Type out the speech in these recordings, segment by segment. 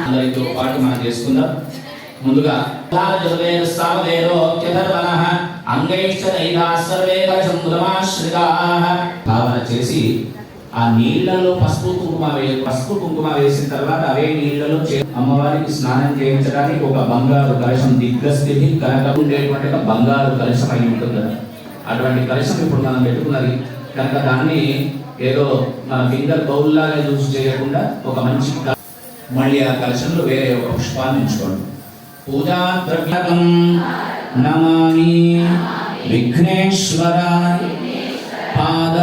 అందరితో పాటు మనం చేసుకుందాం. ముందుగా జలవేద సావదేరో చదర్వనః అంగైశ్చ దైనా భావన చేసి ఆ నీళ్ళలో పసుపు కుంకుమ వే పసుపు కుంకుమ వేసిన తర్వాత అవే నీళ్ళలో అమ్మవారికి స్నానం చేయించడానికి ఒక బంగారు కలశం దిగ్గస్థితి కనుక ఉండేటువంటి ఒక బంగారు కలశం అయి ఉంటుంది అటువంటి కలశం ఇప్పుడు మనం పెట్టుకున్నది. కనుక దాన్ని ఏదో మన ఫింగర్ బౌల్ లాగా యూజ్ చేయకుండా ఒక మంచి మళ్ళీ ఆ కలశంలో వేరే ఒక పుష్పాన్ని ఉంచుకోండి పూజా ద్రవ్యకం నమామి విఘ్నేశ్వర పాద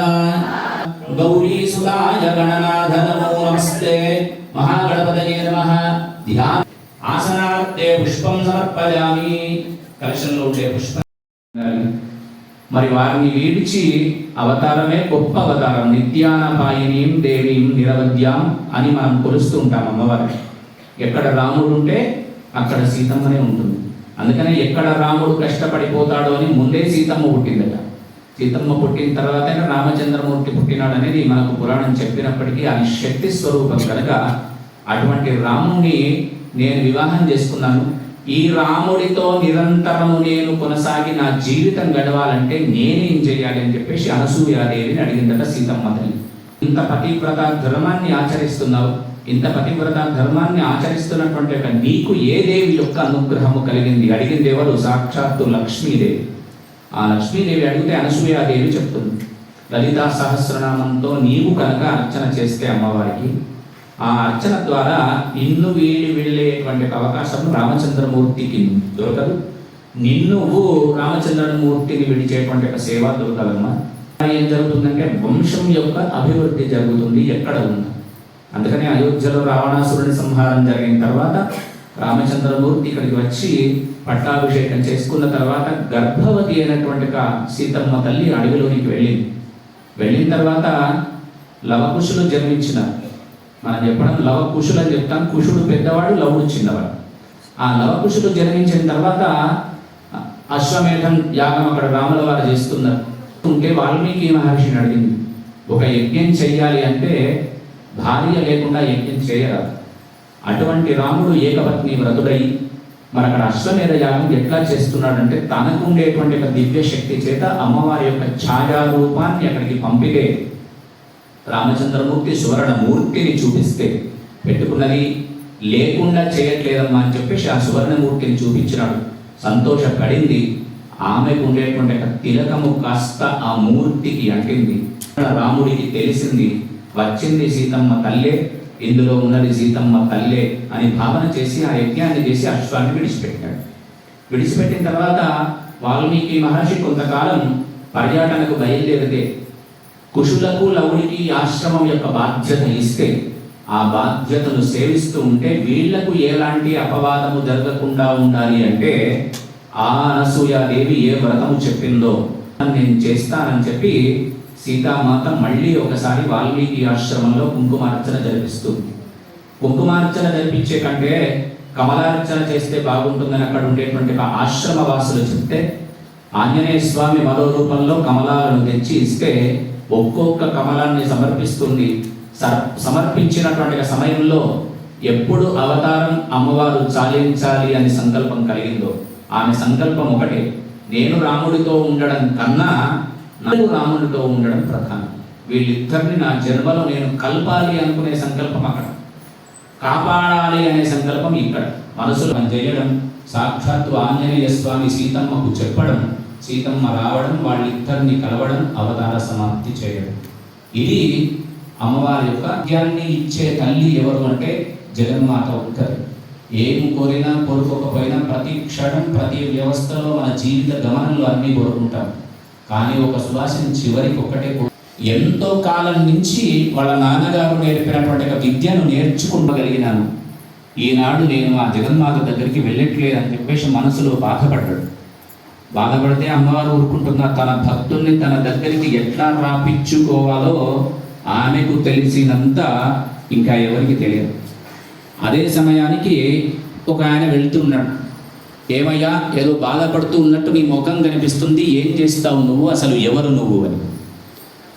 గౌరీ సుధాయ గణనాథ నమో నమస్తే. మహాగణపతయే నమః. ధ్యాన ఆసనార్థే పుష్పం సమర్పయామి. కలశంలో ఉండే పుష్పం మరి వారిని వీడిచి అవతారమే గొప్ప అవతారం. నిత్యానపాయినీం దేవీం నిరవద్యాం అని మనం కొలుస్తూ ఉంటాం అమ్మవారిని. ఎక్కడ రాముడు ఉంటే అక్కడ సీతమ్మనే ఉంటుంది. అందుకనే ఎక్కడ రాముడు కష్టపడిపోతాడో అని ముందే సీతమ్మ పుట్టిందట. సీతమ్మ పుట్టిన తర్వాతనే రామచంద్రమూర్తి పుట్టినాడనేది మనకు పురాణం చెప్పినప్పటికీ అది శక్తి స్వరూపం కనుక అటువంటి రాముణ్ణి నేను వివాహం చేసుకున్నాను. ఈ రాముడితో నిరంతరము నేను కొనసాగి నా జీవితం గడవాలంటే నేనేం చేయాలి అని చెప్పేసి అనసూయాదేవిని అడిగిందట సీతమ్మ తల్లి. ఇంత పతివ్రత ధర్మాన్ని ఆచరిస్తున్నావు ఇంత పతివ్రత ధర్మాన్ని ఆచరిస్తున్నటువంటి యొక్క నీకు ఏ దేవి యొక్క అనుగ్రహము కలిగింది? అడిగింది ఎవరు? సాక్షాత్తు లక్ష్మీదేవి. ఆ లక్ష్మీదేవి అడిగితే అనసూయాదేవి చెప్తుంది లలితా సహస్రనామంతో నీవు కనుక అర్చన చేస్తే అమ్మవారికి ఆ అర్చన ద్వారా నిన్ను వీడి వెళ్ళేటువంటి అవకాశం రామచంద్రమూర్తికి దొరకదు. నిన్ను రామచంద్రమూర్తిని విడిచేటువంటి ఒక సేవ దొరకదమ్మా. ఏం జరుగుతుందంటే వంశం యొక్క అభివృద్ధి జరుగుతుంది ఎక్కడ ఉంది అందుకనే అయోధ్యలో రావణాసురుని సంహారం జరిగిన తర్వాత రామచంద్రమూర్తి ఇక్కడికి వచ్చి పట్టాభిషేకం చేసుకున్న తర్వాత గర్భవతి అయినటువంటి సీతమ్మ తల్లి అడవిలోనికి వెళ్ళింది. వెళ్ళిన తర్వాత లవకుశులు జన్మించినారు. మనం చెప్పడం లవకుశులు అని చెప్తాం. కుషుడు పెద్దవాడు లవుడు చిన్నవాడు. ఆ లవకుశులు జన్మించిన తర్వాత అశ్వమేధం యాగం అక్కడ రాముల వారు చేస్తున్నారు. ఉంటే వాల్మీకి మహర్షిని అడిగింది ఒక యజ్ఞం చేయాలి అంటే భార్య లేకుండా యజ్ఞం చేయరాదు అటువంటి రాముడు ఏకపత్ని వ్రతుడై మరి అక్కడ అశ్వమేధ యాగం ఎట్లా చేస్తున్నాడంటే తనకు ఉండేటువంటి ఒక దివ్య శక్తి చేత అమ్మవారి యొక్క ఛాయారూపాన్ని అక్కడికి పంపితే రామచంద్రమూర్తి సువర్ణమూర్తిని చూపిస్తే పెట్టుకున్నది లేకుండా చేయట్లేదమ్మా అని చెప్పేసి ఆ సువర్ణమూర్తిని చూపించినాడు. సంతోషపడింది. ఆమెకు ఉండేటువంటి ఒక తిలకము కాస్త ఆ మూర్తికి అంటింది. రాముడికి తెలిసింది వచ్చింది సీతమ్మ తల్లే ఇందులో ఉన్నది సీతమ్మ తల్లే అని భావన చేసి ఆ యజ్ఞాన్ని చేసి అశ్వాన్ని విడిచిపెట్టాడు. విడిచిపెట్టిన తర్వాత వాల్మీకి మహర్షి కొంతకాలం పర్యాటనకు బయలుదేరితే కుషులకు లవుడికి ఆశ్రమం యొక్క బాధ్యత ఇస్తే ఆ బాధ్యతను సేవిస్తూ ఉంటే వీళ్ళకు ఎలాంటి అపవాదము జరగకుండా ఉండాలి అంటే ఆ అనసూయాదేవి ఏ వ్రతము చెప్పిందో నేను చేస్తానని చెప్పి సీతామాత మళ్ళీ ఒకసారి వాల్మీకి ఆశ్రమంలో కుంకుమార్చన జరిపిస్తుంది. కుంకుమార్చన జరిపించే కంటే కమలార్చన చేస్తే బాగుంటుందని అక్కడ ఉండేటువంటి ఒక ఆశ్రమ వాసులు చెప్తే ఆంజనేయ స్వామి మరో రూపంలో కమలాలను తెచ్చి ఇస్తే ఒక్కొక్క కమలాన్ని సమర్పిస్తుంది. సర్- సమర్పించినటువంటి సమయంలో ఎప్పుడు అవతారం అమ్మవారు చాలించాలి అనే సంకల్పం కలిగిందో ఆమె సంకల్పం ఒకటే. నేను రాముడితో ఉండడం కన్నా నాకు రాముడితో ఉండడం ప్రధానం. వీళ్ళిద్దరిని నా జన్మలో నేను కలపాలి అనుకునే సంకల్పం అక్కడ. కాపాడాలి అనే సంకల్పం ఇక్కడ. మనసులో చేయడం సాక్షాత్తు ఆంజనేయ స్వామి సీతమ్మకు చెప్పడం సీతమ్మ రావడం వాళ్ళిద్దరిని కలవడం అవతార సమాప్తి చేయడం. ఇది అమ్మవారి యొక్క భాగ్యాన్ని ఇచ్చే తల్లి ఎవరు అంటే జగన్మాత ఉంటుంది ఏం కోరినా కోరుకోకపోయినా ప్రతి క్షణం ప్రతి వ్యవస్థలో మన జీవిత గమనంలో అన్నీ కోరుకుంటాం. కానీ ఒక సుభాషిని చివరికి ఒక్కటే ఎంతో కాలం నుంచి వాళ్ళ నాన్నగారు నేర్పినటువంటి ఒక విద్యను నేర్చుకోగలిగినాను. ఈనాడు నేను ఆ జగన్మాత దగ్గరికి వెళ్ళట్లేదు అని చెప్పేసి మనసులో బాధపడ్డాడు. బాధపడితే అమ్మవారు ఊరుకుంటున్నారు. తన భక్తుల్ని తన దగ్గరికి ఎట్లా రాపించుకోవాలో ఆమెకు తెలిసినంత ఇంకా ఎవరికి తెలియదు. అదే సమయానికి ఒక ఆయన వెళ్తున్నాడు ఏమయ్యా ఏదో బాధపడుతూ ఉన్నట్టు నీ ముఖం కనిపిస్తుంది ఏం చేస్తావు నువ్వు? అసలు ఎవరు నువ్వు అని.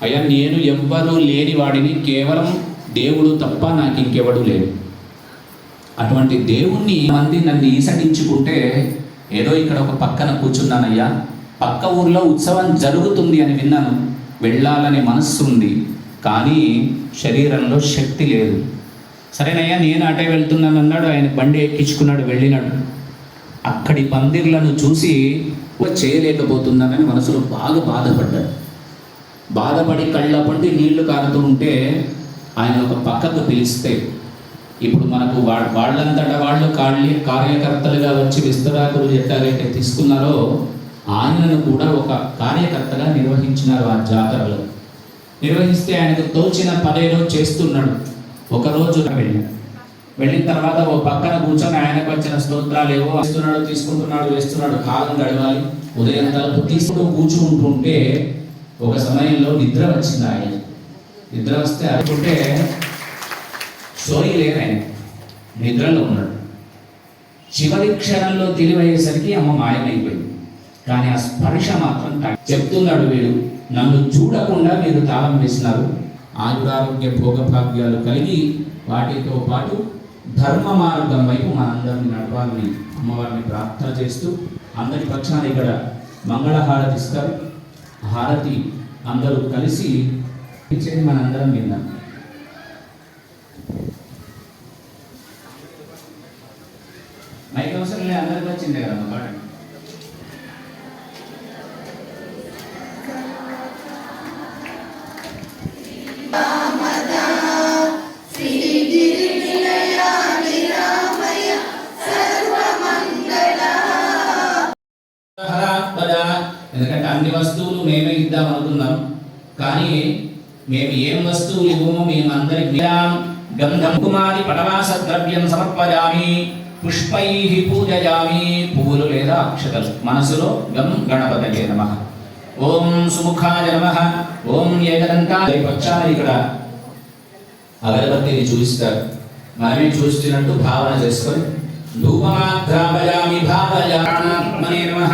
అయ్యా నేను ఎవ్వరూ లేని వాడిని కేవలం దేవుడు తప్ప నాకు ఇంకెవడు లేడు. అటువంటి దేవుణ్ణి మంది నన్ను ఈసడించుకుంటే ఏదో ఇక్కడ ఒక పక్కన కూర్చున్నానయ్యా. పక్క ఊర్లో ఉత్సవం జరుగుతుంది అని విన్నాను. వెళ్ళాలనే మనస్సు ఉంది కానీ శరీరంలో శక్తి లేదు. సరేనయ్యా నేను అటే వెళ్తున్నాను అన్నాడు. ఆయన బండి ఎక్కించుకున్నాడు వెళ్ళినాడు. అక్కడి పందిర్లను చూసి చేయలేకపోతున్నానని మనసులో బాగా బాధపడ్డాడు. బాధపడి కళ్ళ పండి నీళ్ళు కారుతూ ఉంటే ఆయన ఒక పక్కకు పిలిస్తే ఇప్పుడు మనకు వా వాళ్ళంతట వాళ్ళు కార్య కార్యకర్తలుగా వచ్చి విస్తరాకులు ఎట్లాగైతే తీసుకున్నారో ఆయనను కూడా ఒక కార్యకర్తగా నిర్వహించినారు ఆ జాతరలో. నిర్వహిస్తే ఆయనకు తోచిన పదేదో చేస్తున్నాడు. ఒకరోజు వెళ్ళాడు వెళ్ళిన. తర్వాత ఓ పక్కన కూర్చొని ఆయనకు వచ్చిన స్తోత్రాలు ఏవో వేస్తున్నాడు తీసుకుంటున్నాడు వేస్తున్నాడు. కాలం గడవాలి. ఉదయం తలుపు తీసుకుని కూర్చుంటుంటే ఒక సమయంలో నిద్ర వచ్చింది ఆయన నిద్ర వస్తే అనుకుంటే సోయి లేదు ఆయన నిద్రలో ఉన్నాడు. చివరి క్షణంలో తెలివయ్యేసరికి అమ్మ మాయమైపోయింది. కానీ ఆ స్పర్శ మాత్రం చెప్తున్నాడు వీడు నన్ను చూడకుండా మీరు తాళం వేసినారు. ఆయురారోగ్య భోగభాగ్యాలు కలిగి వాటితో పాటు ధర్మ మార్గం వైపు మనందరిని నడవాలని అమ్మవారిని ప్రార్థన చేస్తూ అందరి పక్షాన ఇక్కడ మంగళహారతి ఇస్తారు. హారతి అందరూ కలిసి ఇచ్చేది మనందరం విన్నాం. మైక్ అవసరం లేదు అందరికి వచ్చింది కదా పాట ఎందుకంటే అన్ని వస్తువులు మేమే ఇద్దాం అనుకున్నాం. కానీ మేము ఏం వస్తువులు ఇవ్వమో మేము గంధం కుమారి పటవాస ద్రవ్యం సమర్పయామి పుష్పై పూజయామి పువ్వులు లేదా అక్షతలు. మనసులో గం గణపతయే నమ. ఓం సుముఖాయ నమ. ఓం ఏకదంతాయ. పక్షాన ఇక్కడ అగరబత్తిని చూపిస్తారు. మనమే చూస్తున్నట్టు భావన చేసుకొని ధూపమాఘ్రాపయామి భావయాత్మనే నమ.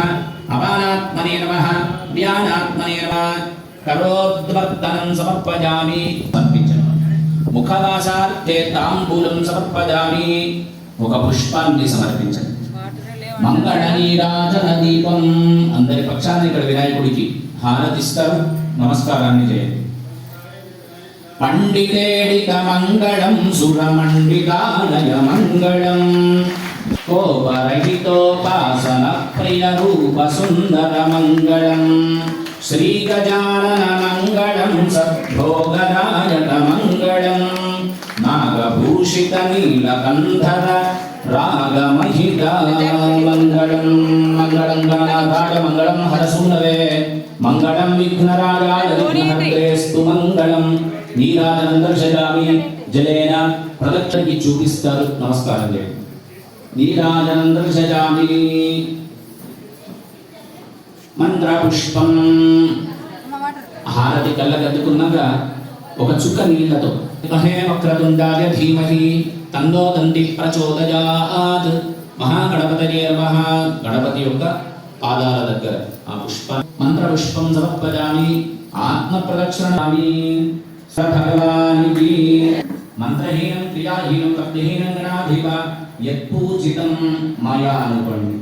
అపానాత్మనే నమ. జ్ఞానాత్మనే నమ. కరోద్వర్తనం సమర్పయామి. సమర్పించను. ముఖవాసార్థే తాంబూలం సమర్పయామి. ఒక పుష్పాన్ని సమర్పించండి. మంగళ నీరాజన దీపం అందరి పక్షాన ఇక్కడ వినాయకుడికి హారతిస్తారు. నమస్కారాన్ని చేయండి. పండితేడిత మంగళం సురమండితాలయ మంగళం. కోపరహితోపాసన ప్రియ రూప సుందర మంగళం. శ్రీ గజానన మంగళం సద్భోగదాయక మంగళం. నాగభూషిత నీలకంధర రాగమహిత మంగళం మంగళం గణనాథాయ మంగళం. హరసూనవే మంగళం విఘ్నరాగాయ విఘ్నహర్తేస్తు మంగళం నీరాజనం దర్శయామి జలేన ప్రదక్షిణకి చూపిస్తారు. నమస్కారం చేయండి. నీరాజనం దర్శయామి మంత్రపుష్పం. హారతి కళ్ళకద్దుకున్నాక ఒక చుక్క నీళ్ళతో మహే వక్రతుండాయ ధీమహి తన్నో దండి ప్రచోదయాత్ మహాగణపతి మహా గణపతి యొక్క పాదాల దగ్గర ఆ పుష్ప మంత్ర పుష్పం సమర్పజామి ఆత్మ ప్రదక్షిణామి స భగవానికి మంత్రహీనం క్రియాహీనం కర్తహీనం గణాధిప యత్పూజితం మాయా అనుకోండి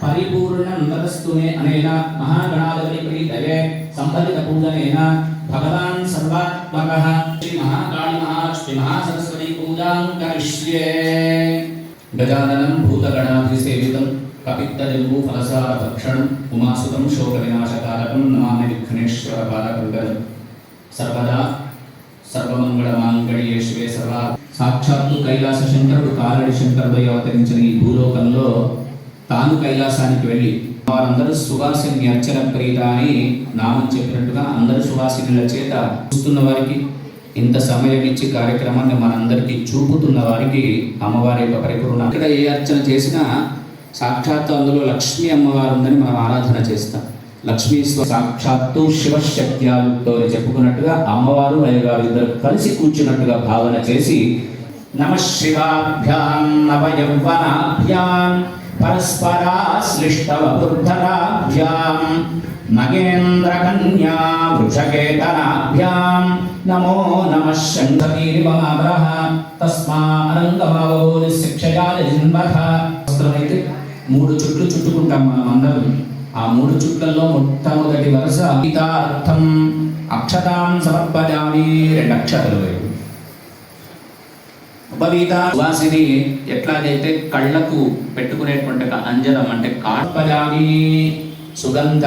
పరిపూర్ణం తదస్తునే అనేన మహాగణాధిపతి ప్రీతయే సంబంధిత పూజనేన భగవాన్ సర్వాత్మక శ్రీ మహాకాళి మహాలక్ష్మి మహాసరస్వతి పూజాం కరిష్యే గజాననం భూతగణాభిసేవితం కపిత్తజంబూ ఫలసార భక్షణం ఉమాసుతం శోక వినాశకారకం నమామి విఘ్నేశ్వర పాదకంకరం సర్వదా సర్వమంగళ మాంగళ్యే శివే సర్వా సాక్షాత్తు కైలాస శంకరుడు కాలడి శంకరుడు అవతరించిన ఈ భూలోకంలో తాను కైలాసానికి వెళ్ళి వారందరూ సువాసిని అర్చన ప్రీత అని నామం చెప్పినట్టుగా అందరు సువాసినుల చేత చూస్తున్న వారికి ఇంత సమయం ఇచ్చి కార్యక్రమాన్ని మనందరికీ చూపుతున్న వారికి అమ్మవారి యొక్క పరిపూర్ణ ఇక్కడ ఏ అర్చన చేసినా సాక్షాత్తు అందులో లక్ష్మీ అమ్మవారు ఉందని మనం ఆరాధన చేస్తాం. లక్ష్మీ సాక్షాత్తు శివశక్త్యాలతో చెప్పుకున్నట్టుగా అమ్మవారు అయ్యగారు ఇద్దరు కలిసి కూర్చున్నట్టుగా భావన చేసి నమ శివాభ్యాం నవయౌవనాభ్యాం పరస్పరాశ్లిష్టవబుద్ధరాభ్యాం नगेन्द्रकन्या वृषकेतनाभ्यां नमो नमः शङ्खतीरिवमावरः తస్మానందమావోని శిక్షయాలి జిన్మథ వస్త్రమైతే మూడు చుట్లు చుట్టుకుంటాం మనం అందరం ఆ మూడు చుట్లలో మొట్టమొదటి వరుస గీతార్థం అక్షతాం సమర్పజామి రెండు అక్షతలు వేరు ఉపవీత సువాసిని ఎట్లాగైతే కళ్ళకు పెట్టుకునేటువంటి అంజలం అంజనం అంటే కాట్పజామి సుగంధ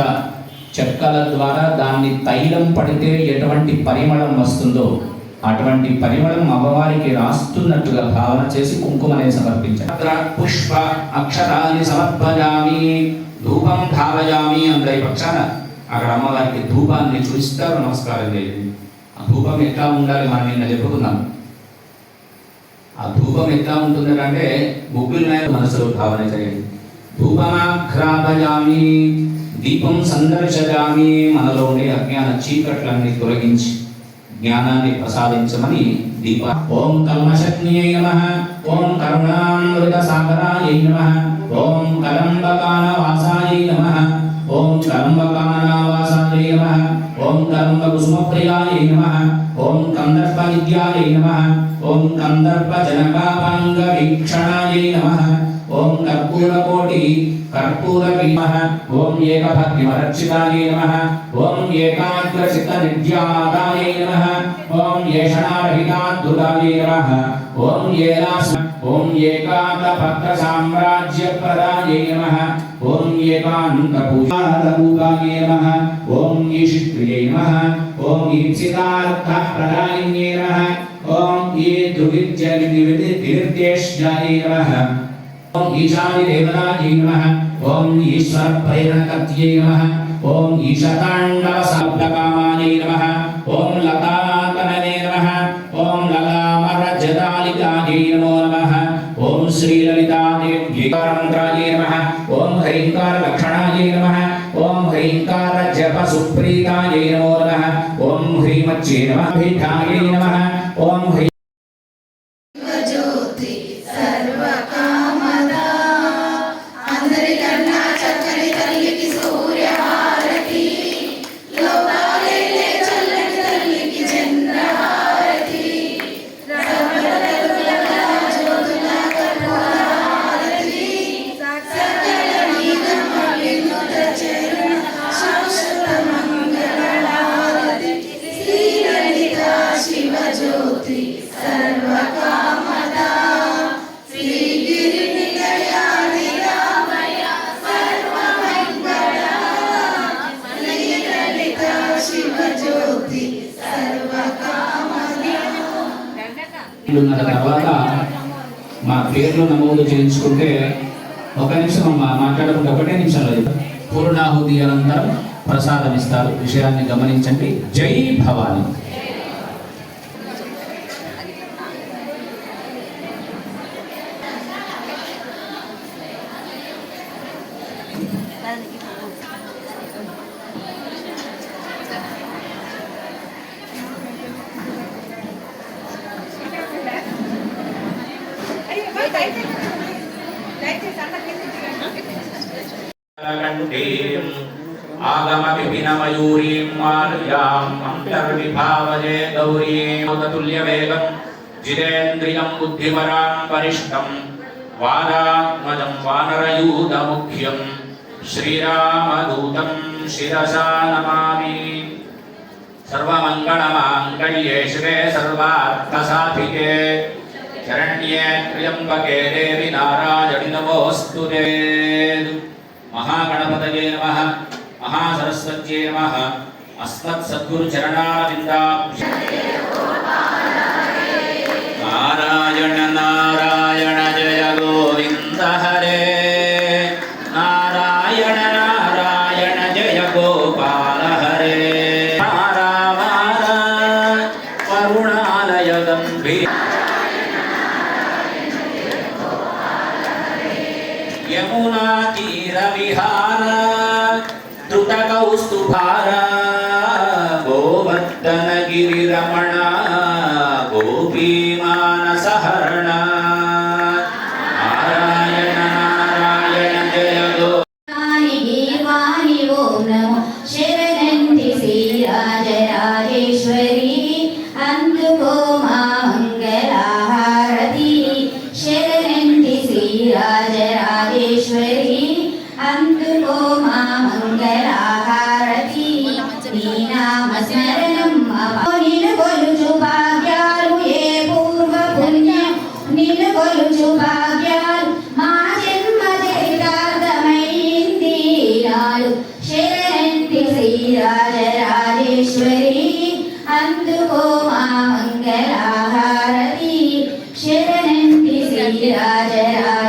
చెక్కల ద్వారా దాన్ని తైలం పడితే ఎటువంటి పరిమళం వస్తుందో అటువంటి పరిమళం అమ్మవారికి రాస్తున్నట్టుగా భావన చేసి కుంకుమనే సమర్పించారు. పుష్ప అక్షరాన్ని సమర్పజామి ధూపం ధావజామి అందరి పక్షాన అక్కడ అమ్మవారికి ధూపాన్ని చూస్తారు నమస్కారం చేయండి. ఆ ధూపం ఎట్లా ఉండాలి మనం నిన్న చెప్పుకున్నాం. ఆ ధూపం ఎట్లా ఉంటుంది అంటే ముగ్గుల మీద మనసులో భావన చేయండి ధూపమాఘ్రాపయామి దీపం సందర్శయామి మనలో ఉండే అజ్ఞాన చీకట్లన్నీ తొలగించి జ్ఞానాన్ని ప్రసాదించమని దీప ఓం కల్మశక్నియై నమః ఓం కరుణామృత సాగరాయై నమ ఓం కలంబకాన వాసాయై నమ ఓం కలంబకాన వాసాయై నమ ఓం కలంబ కుసుమప్రియాయై నమ ఓం కందర్ప విద్యాయై నమ ఓం కందర్ప జనకాపాంగ వీక్షణాయై నమః. ఓం కర్పూరకోటి కర్పూర భీమః ఓం ఏకభక్తిమరక్షితాయై నమః. ఓం ఏకాగ్రచిత్త నిత్యాదాయై నమః. ఓం ఏషణారహితాద్భుతాయై నమః. ఓం ఏలాస్ ఓం ఏకాంత భక్త సామ్రాజ్య ప్రదాయై నమః. ఓం ఏకాంత పూజారూపాయై నమః. ఓం ఈశిత్రియై నమః. ఓం ఈప్సితార్థ ప్రదాయిన్యై నమః. ఓం ఈ దుర్విద్య నిర్దేశ్యాయై నమః ఓం ఈశాని దేవతాయై నమః ఓం ఈశ్వర ప్రేరణకర్త్యై నమః ఓం ఈశతాండవ సప్తకామాయై నమః ఓం లతాకననే నమః ఓం లలామరజదాలికాయై నమో నమః ఓం శ్రీలలితాదేవ్యైకారంత్రాయై నమః ఓం హ్రీంకార లక్షణాయై నమః ఓం హ్రీంకార జప సుప్రీతాయై నమో నమః ఓం హ్రీమచ్చే నమః పీఠాయై నమః ఓం హ్రీ జ్యోతి ఉన్న తర్వాత మా పేర్లు నమోదు చేయించుకుంటే ఒక నిమిషం మా మాట్లాడకుండా ఒకటే నిమిషంలో చెప్తాను. పూర్ణాహుతి అనంతరం ప్రసాదం ఇస్తారు. విషయాన్ని గమనించండి. జై భవాని. ఆగమవిపినమయూరీం మారుయాం అంతర్విభావజే గౌరీం జితేంద్రియం బుద్ధిమరాం పరిష్టం వారాత్మజం వానరయూతముఖ్యం శ్రీరామదూతం శిరసా నమామి. సర్వమంగళమాంగళ్యే శివే సర్వార్థసాధికే శరణ్యే త్ర్యంబకే దేవి నారాయణి నమోస్తు మహాగణపతయే నమ మహాసరస్వత్యే నమ అస్మత్సద్గురు చరణారవిందాక్ష నారాయణ నారాయణ జయ గోవింద ഭഗവാനി ഓം നമോ ശിവനന്തി ശ്രീരാജരാജേശ്വര yeah.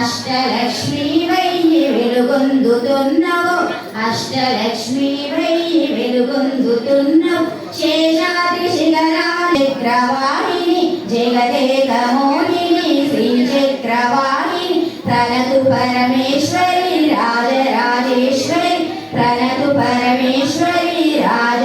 అష్టలక్ష్మి వయ్యి వెలుగొందుతున్నావు. అష్టలక్ష్మి వయ్యి వెలుగొందుతున్నావు. శేషాది శిఖరాచక్రవాహిని జగదేకమోహిని శ్రీ చక్రవాణిని ప్రణతు పరమేశ్వరి రాజరాజేశ్వరి ప్రణతు పరమేశ్వరి రాజ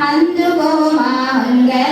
రాజరాజేశ్వరి అందుకో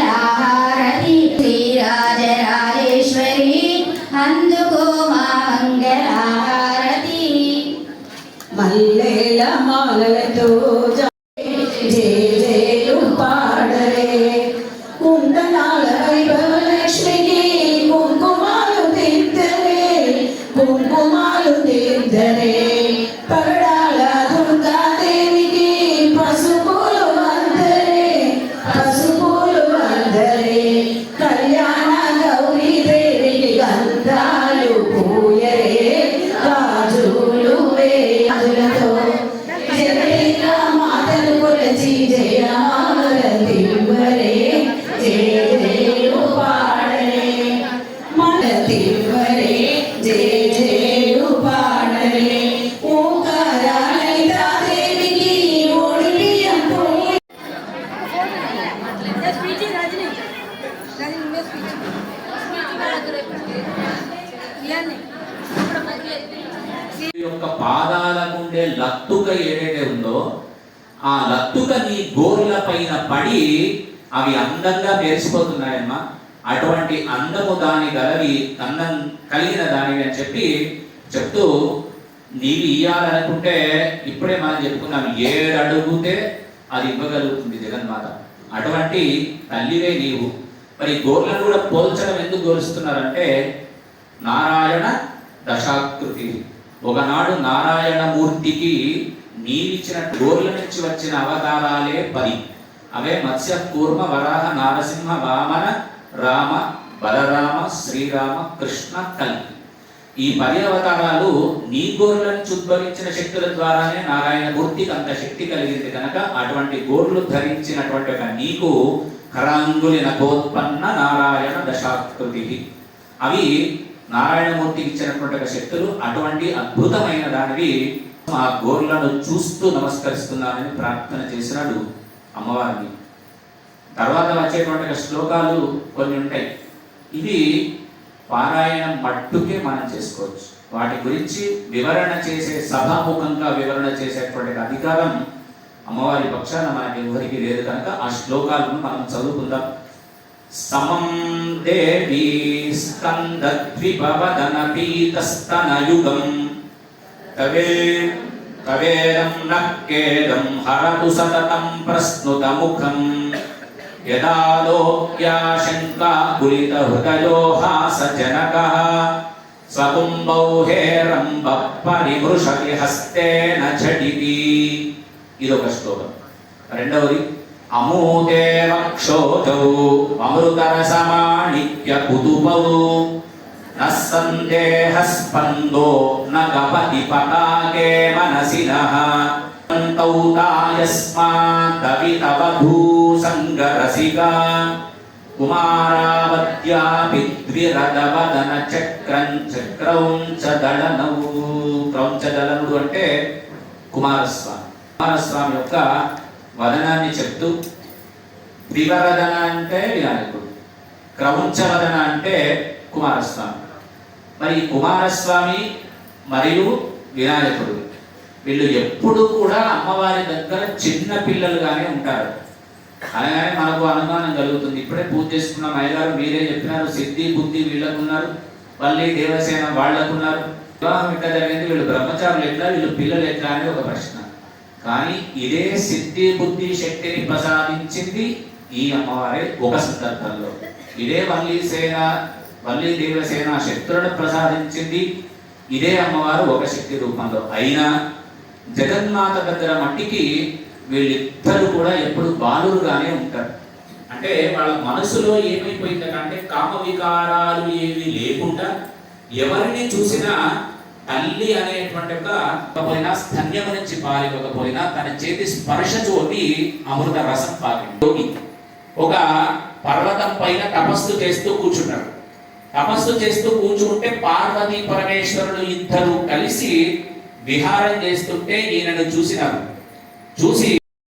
కలిగిన దానివి అని చెప్పి చెప్తూ నీవి ఇయ్యాలనుకుంటే ఇప్పుడే మనం చెప్పుకున్నాం ఏడు అడుగుతే అది ఇవ్వగలుగుతుంది జగన్మాత. అటువంటి తల్లివే నీవు. మరి గోర్లను కూడా పోల్చడం ఎందుకు గోలుస్తున్నారంటే నారాయణ దశాకృతి. ఒకనాడు నారాయణమూర్తికి నీవిచ్చిన గోర్ల నుంచి వచ్చిన అవతారాలే పది. అవే మత్స్య కూర్మ వరాహ నారసింహ వామన రామ బలరామ శ్రీరామ కృష్ణ కల్కి ఈ పది అవతారాలు నీ గోర్లను చుద్భవించిన శక్తుల ద్వారానే నారాయణమూర్తికి అంత శక్తి కలిగింది కనుక అటువంటి గోర్లు ధరించినటువంటి ఒక నీకు కరాంగులి నకోత్పన్న నారాయణ దశాకృతి. అవి నారాయణమూర్తికి ఇచ్చినటువంటి ఒక శక్తులు అటువంటి అద్భుతమైన దానివి ఆ గోర్లను చూస్తూ నమస్కరిస్తున్నానని ప్రార్థన చేసినాడు అమ్మవారిని. తర్వాత వచ్చేటువంటి శ్లోకాలు కొన్ని ఉంటాయి. ఇది పారాయణం మట్టుకే మనం చేసుకోవచ్చు. వాటి గురించి వివరణ చేసే సభాముఖంగా వివరణ చేసేటువంటి అధికారం అమ్మవారి పక్షాన మనకి ఎవరికి లేదు కనుక ఆ శ్లోకాలను మనం చదువుకుందాం. సమం దేవీ స్కందద్విపవదన పీతస్తనయుగం తవే తవేదం నక్కేదం హరతు సతతం ప్రస్నుతముఖం ముఖం లోక్యాశంకాకులిత హృదయో హాసజనకः స్వకుంభౌ హేరంబ పరిమృషతి హస్తేన ఝటితి ఇదొక శ్లోకం రెండవది అమూతే వక్షోజౌ అమృతరసమాణిక్య కుతుపౌ न सन्देहस्पन्दो न गपति पताके मनसिनः तौ तायस्मादवितवधूसङ्गरसिका कुमारावत्यापि ద్విరదవదన చక్రం చక్రౌంచ దళనౌ క్రౌంచ దళనుడు అంటే కుమారస్వామి కుమారస్వామి యొక్క వదనాన్ని చెప్తూ ద్వివరదన అంటే వినాయకుడు క్రౌంచవదన అంటే కుమారస్వామి మరి ఈ కుమారస్వామి మరియు వినాయకుడు వీళ్ళు ఎప్పుడు కూడా అమ్మవారి దగ్గర చిన్న పిల్లలుగానే ఉంటారు. అనగానే మనకు అనుమానం కలుగుతుంది. ఇప్పుడే పూజ చేసుకున్న మహిళలు మీరే చెప్పినారు సిద్ధి బుద్ధి వీళ్ళకున్నారు మళ్ళీ దేవసేన వాళ్ళకున్నారు. వివాహం ఎట్లా జరిగింది? వీళ్ళు బ్రహ్మచారులు ఎట్లా వీళ్ళు పిల్లలు ఎట్లా అని ఒక ప్రశ్న. కానీ ఇదే సిద్ధి బుద్ధి శక్తిని ప్రసాదించింది ఈ అమ్మవారే ఒక సందర్భంలో. ఇదే వల్లి సేన వల్లి దేవసేన శక్తులను ప్రసాదించింది. ఇదే అమ్మవారు ఒక శక్తి రూపంలో. అయినా జగన్మాత దగ్గర మట్టికి వీళ్ళిద్దరు కూడా ఎప్పుడు బాలురుగానే ఉంటారు. అంటే వాళ్ళ మనసులో ఏమైపోయిందంటే అంటే కామ వికారాలు ఏవి లేకుండా ఎవరిని చూసినా తల్లి అనేటువంటి ఒక పోయినా నుంచి పారివ్వకపోయినా తన చేతి స్పర్శ చోటి అమృత రసం పాకింది. ఒక పర్వతం పైన తపస్సు చేస్తూ కూర్చుంటారు. తపస్సు చేస్తూ కూర్చుంటే పార్వతీ పరమేశ్వరుడు ఇద్దరు కలిసి విహారం చేస్తుంటే ఈయనను చూసినారు. చూసి